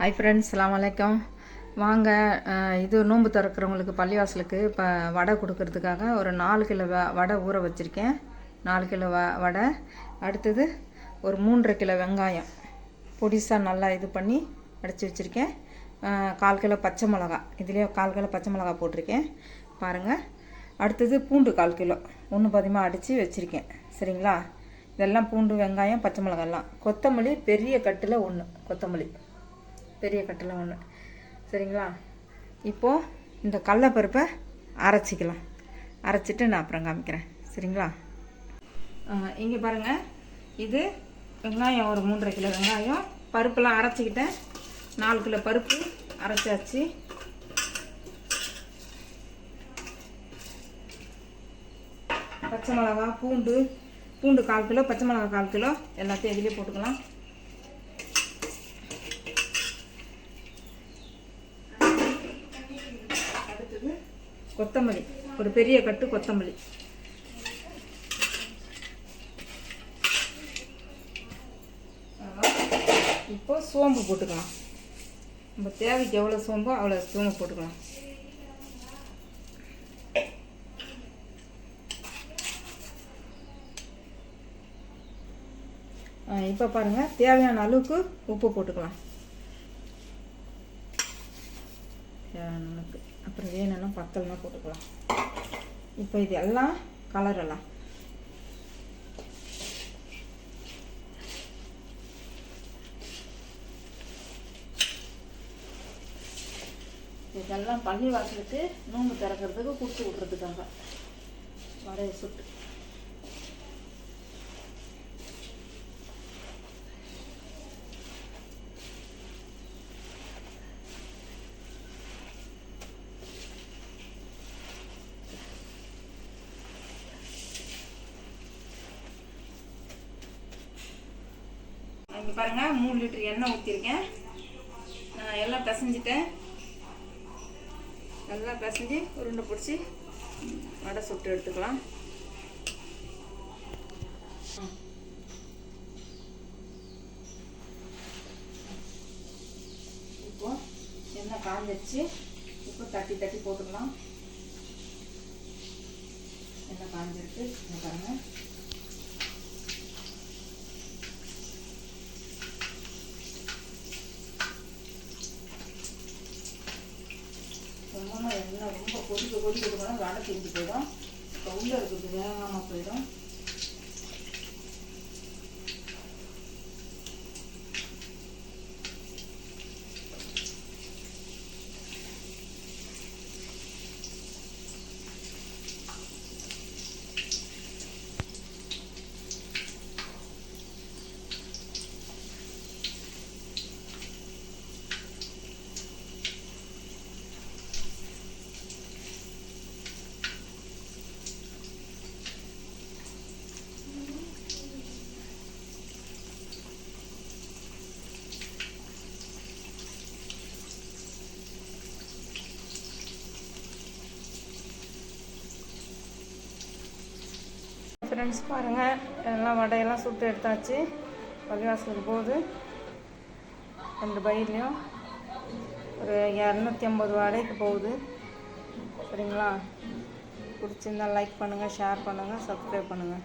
Hi friends அலாம் வலைக்கம் வாங்க இது நோன்பு திறக்கிறவங்களுக்கு பள்ளிவாசலுக்கு இப்போ வடை கொடுக்கறதுக்காக ஒரு நாலு கிலோ வ வடை ஊற வச்சுருக்கேன். நாலு கிலோ வ வடை. அடுத்தது ஒரு மூன்றரை கிலோ வெங்காயம். பொடிசாக நல்லா இது பண்ணி அடித்து வச்சுருக்கேன். கால் கிலோ பச்சை மிளகா. இதுலேயே கால் கிலோ பச்சை மிளகா போட்டிருக்கேன். பாருங்கள் அடுத்தது பூண்டு கால் கிலோ. ஒன்று பதிமாக அடித்து வச்சுருக்கேன். சரிங்களா? இதெல்லாம் பூண்டு வெங்காயம் பச்சை மிளகாலாம் கொத்தமல்லி பெரிய கட்டில் ஒன்று கொத்தமல்லி. பெரிய கட்டில் ஒன்று சரிங்களா? இப்போது இந்த கடலப்பருப்பை அரைச்சிக்கலாம். அரைச்சிட்டு நான் அப்புறம் காமிக்கிறேன். சரிங்களா? இங்கே பாருங்கள் இது வெங்காயம் ஒரு மூன்றரை கிலோ வெங்காயம். பருப்பெல்லாம் அரைச்சிக்கிட்டேன். நாலு கிலோ பருப்பு அரைச்சாச்சு. பச்சை மிளகா பூண்டு பூண்டு கால் கிலோ பச்சை மிளகா கால் கிலோ. எல்லாத்தையும் இதிலே போட்டுக்கலாம் அடுத்தது கொத்தமல்லி. ஒரு பெரிய கட்டு கொத்தமல்லி. இப்போ சோம்பு போட்டுக்கலாம். நம்ம தேவைக்கு எவ்வளோ சோம்போ அவ்வளோ சோம்பு போட்டுக்கலாம். இப்போ பாருங்கள் தேவையான அளவுக்கு உப்பு போட்டுக்கலாம். தேவையான அளவுக்கு அப்புறம் வேணும்னா பத்தல்னா போட்டுக்கலாம். இப்போ இது எல்லாம் கலரெல்லாம் இதெல்லாம் பள்ளி வாசலுக்கு நோம்பு திறக்கிறதுக்கு கொடுத்து விட்றதுக்காக. வடையை சுட்டு. இங்கே பாருங்கள் மூணு லிட்டர் எண்ணெய் ஊற்றிருக்கேன் நான் எல்லாம் பிசைஞ்சிட்டேன். நல்லா பிசைஞ்சு உருண்டை பிடிச்சி வடை சுட்டு எடுத்துக்கலாம். இப்போ எண்ணெய் காஞ்சிருச்சு. இப்போ தட்டி தட்டி போட்டுக்கலாம். எண்ணெய் காஞ்சிருக்கு. பாருங்கள் பாருங்க ரொம்ப எண்ணெய் ரொம்ப கொதிக்க கொதிக்க போனால் வடை பிரிஞ்சு போயிடும். இப்போ உள்ளே இருக்கிறது வேகாமல் போயிடும். ஃப்ரெண்ட்ஸ் பாருங்கள் எல்லாம் வடையெல்லாம் சுட்டு எடுத்தாச்சு. பள்ளிவாசலுக்கு போகுது. ரெண்டு பையிலையும் ஒரு இரநூத்தி ஐம்பது வடைக்கு போகுது. சரிங்களா? பிடிச்சிருந்தா லைக் பண்ணுங்கள் ஷேர் பண்ணுங்கள் சப்ஸ்கிரைப் பண்ணுங்கள்